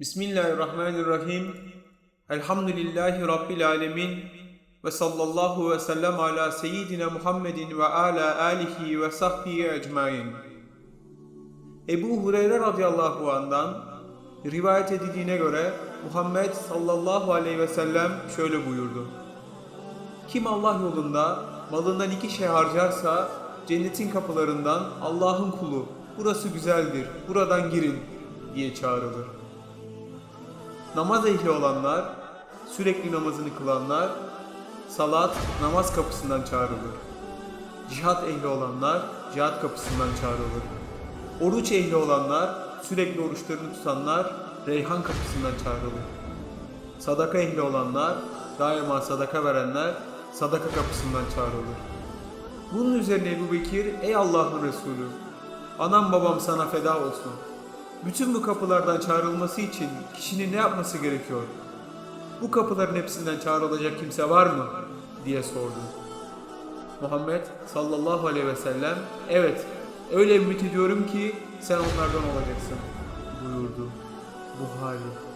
Bismillahirrahmanirrahim. Elhamdülillahi Rabbil alemin. Ve sallallahu ve sellem ala seyyidina Muhammedin ve ala alihi ve sahbihi ecmain. Ebu Hureyre radıyallahu andan rivayet edildiğine göre Muhammed sallallahu aleyhi ve sellem şöyle buyurdu. Kim Allah yolunda malından iki şey harcarsa cennetin kapılarından Allah'ın kulu burası güzeldir buradan girin diye çağrılır. Namaz ehli olanlar, sürekli namazını kılanlar, salat, namaz kapısından çağrılır. Cihat ehli olanlar, cihat kapısından çağrılır. Oruç ehli olanlar, sürekli oruçlarını tutanlar, reyhan kapısından çağrılır. Sadaka ehli olanlar, daima sadaka verenler, sadaka kapısından çağrılır. Bunun üzerine Ebu Bekir, ey Allah'ın Resulü, anam babam sana feda olsun. Bütün bu kapılardan çağrılması için kişinin ne yapması gerekiyor? Bu kapıların hepsinden çağrılacak kimse var mı? diye sordu. Muhammed sallallahu aleyhi ve sellem, evet öyle ümit ediyorum ki sen onlardan olacaksın buyurdu. Buhari